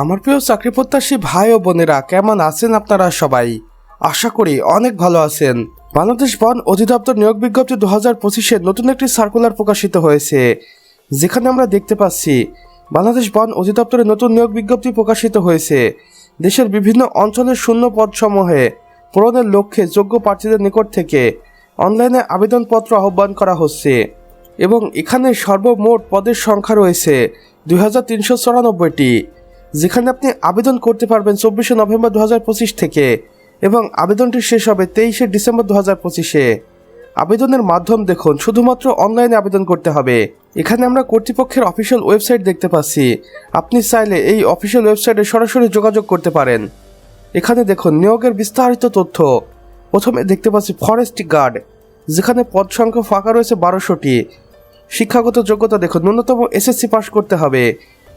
আমার প্রিয় চাকরি প্রত্যাশী ভাই ও বোনেরা, কেমন আছেন আপনারা সবাই? আশা করি অনেক ভালো আছেন। বাংলাদেশ বন অধিদপ্তর নিয়োগ বিজ্ঞপ্তি দু হাজার পঁচিশে নতুন একটি সার্কুলার প্রকাশিত হয়েছে। যেখানে আমরা দেখতে পাচ্ছি, বাংলাদেশ বন অধিদপ্তরের নতুন নিয়োগ বিজ্ঞপ্তি প্রকাশিত হয়েছে। দেশের বিভিন্ন অঞ্চলের শূন্য পদসমূহে পূরণের লক্ষ্যে যোগ্য প্রার্থীদের নিকট থেকে অনলাইনে আবেদনপত্র আহ্বান করা হচ্ছে এবং এখানে সর্বমোট পদের সংখ্যা রয়েছে দুই হাজার তিনশো চুরানব্বইটি। যেখানে আপনি আবেদন করতে পারবেন চব্বিশে নভেম্বর দু হাজার পঁচিশ থেকে এবং আবেদনটি শেষ হবে তেইশে ডিসেম্বর দু হাজার পঁচিশে। আবেদনের মাধ্যম দেখুন, শুধুমাত্র অনলাইনে আবেদন করতে হবে। এখানে আমরা কর্তৃপক্ষের অফিসিয়াল ওয়েবসাইট দেখতে পাচ্ছি। আপনি চাইলে এই অফিসিয়াল ওয়েবসাইটে সরাসরি যোগাযোগ করতে পারেন। এখানে দেখুন, নিয়োগের বিস্তারিত তথ্য। প্রথমে দেখতে পাচ্ছি ফরেস্ট গার্ড, যেখানে পদ সংখ্যা ফাঁকা রয়েছে বারোশোটি। শিক্ষাগত যোগ্যতা দেখুন, ন্যূনতম এসএসসি পাস করতে হবে।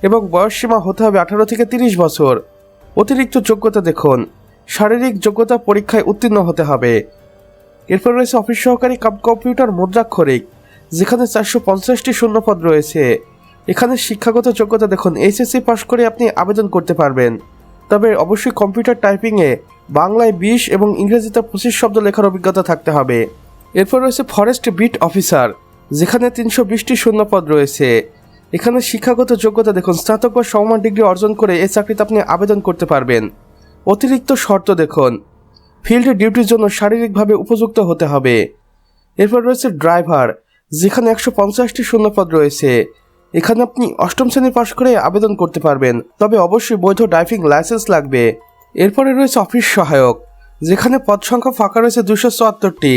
এবং বয়সসীমা হতে হবে আঠারো থেকে তিরিশ বছর। অতিরিক্ত যোগ্যতা দেখুন। শারীরিক যোগ্যতা পরীক্ষায় উত্তীর্ণ হতে হবে। এরপর রয়েছে অফিস সহকারী কাম কম্পিউটার মুদ্রাক্ষরিক, যেখানে চারশো পঞ্চাশটি শূন্যপদ রয়েছে। এখানে শিক্ষাগত যোগ্যতা দেখুন, এইচএসসি পাশ করে আপনি আবেদন করতে পারবেন। তবে অবশ্যই কম্পিউটার টাইপিংয়ে বাংলায় বিশ এবং ইংরেজিতে পঁচিশ শব্দ লেখার অভিজ্ঞতা থাকতে হবে। এরপর রয়েছে ফরেস্ট বিট অফিসার, যেখানে তিনশো বিশটি শূন্যপদ রয়েছে। এখানে শিক্ষাগত যোগ্যতা দেখুন, স্নাতক বা সমমান ডিগ্রি অর্জন করে এই চাকরিতে আপনি আবেদন করতে পারবেন। অতিরিক্ত শর্ত দেখুন, ফিল্ড ডিউটির জন্য শারীরিকভাবে উপযুক্ত হতে হবে। এরপর রয়েছে ড্রাইভার, যেখানে একশো পঞ্চাশটি শূন্যপদ রয়েছে। এখানে আপনি অষ্টম শ্রেণি পাশ করে আবেদন করতে পারবেন, তবে অবশ্যই বৈধ ড্রাইভিং লাইসেন্স লাগবে। এরপরে রয়েছে অফিস সহায়ক, যেখানে পদ সংখ্যা ফাঁকা রয়েছে দুশো চুয়াত্তরটি।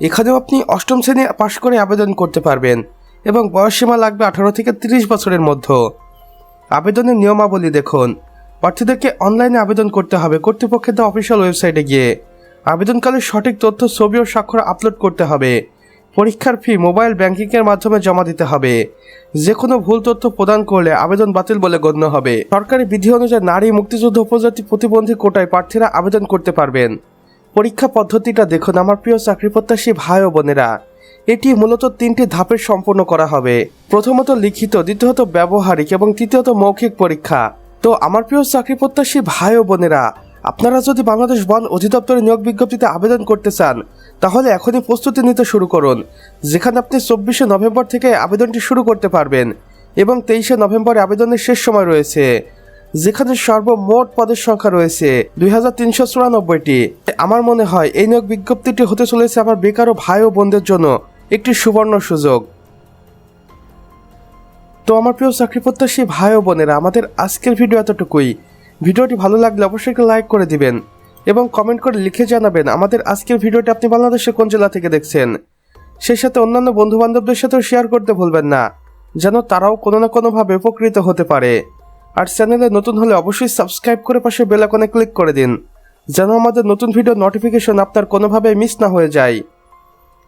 এখানেও আপনি অষ্টম শ্রেণি পাশ করে আবেদন করতে পারবেন। এবং বয়সসীমা লাগবে আঠারো থেকে তিরিশ বছরের মধ্যে। আবেদনের নিয়মাবলী দেখুন। প্রার্থীদেরকে অনলাইনে আবেদন করতে হবে। কর্তৃপক্ষের দেওয়া অফিসিয়াল ওয়েবসাইটে গিয়ে আবেদনকালে সঠিক তথ্য, ছবি ও স্বাক্ষর আপলোড করতে হবে। পরীক্ষার ফি মোবাইল ব্যাংকিংয়ের মাধ্যমে জমা দিতে হবে। যে কোনো ভুল তথ্য প্রদান করলে আবেদন বাতিল বলে গণ্য হবে। সরকারি বিধি অনুযায়ী নারী মুক্তিযুদ্ধ উপজাতি প্রতিবন্ধী কোটায় প্রার্থীরা আবেদন করতে পারবেন। পরীক্ষা পদ্ধতিটা দেখুন, আমার প্রিয় চাকরি প্রত্যাশী ভাই ও বোনেরা। এটি মূলত তিনটি ধাপে সম্পন্ন করা হবে। প্রথমত লিখিত, দ্বিতীয়ত ব্যবহারিক এবং তৃতীয়ত মৌখিক পরীক্ষা। তো আমার প্রিয় চাকরি প্রত্যাশী ভাই ও বোনেরা, আপনারা যদি বাংলাদেশ বন অধিদপ্তরের নিয়োগ বিজ্ঞপ্তিতে আবেদন করতে চান, তাহলে এখনই প্রস্তুতি নিতে শুরু করুন, যেখানে আপনি চব্বিশে নভেম্বর থেকে আবেদনটি শুরু করতে পারবেন এবং তেইশে নভেম্বরে আবেদনের শেষ সময় রয়েছে, যেখানে সর্বমোট পদের সংখ্যা রয়েছে দুই হাজার তিনশো চুরানব্বইটি। আমার মনে হয় এই নিয়োগ বিজ্ঞপ্তিটি হতে চলেছে আমার বেকার ও ভাই ও বোনদের জন্য। একটি সুবর্ণ সুযোগ। তো আমার প্রিয় চাকরি প্রত্যাশী ভাই ও বোনেরা, আমাদের আজকের ভিডিও এতটুকুই। ভিডিওটি ভালো লাগলে অবশ্যই লাইক করে দিবেন এবং কমেন্ট করে লিখে জানাবেন আমাদের আজকের ভিডিওটি আপনি বাংলাদেশের কোন জেলা থেকে দেখছেন। সেই সাথে অন্যান্য বন্ধু বান্ধবদের সাথেও শেয়ার করতে ভুলবেন না, যেন তারাও কোনো না কোনোভাবে উপকৃত হতে পারে। আর চ্যানেলে নতুন হলে অবশ্যই সাবস্ক্রাইব করে পাশে বেলাকনে ক্লিক করে দিন, যেন আমাদের নতুন ভিডিও নোটিফিকেশন আপনার কোনোভাবে মিস না হয়ে যায়।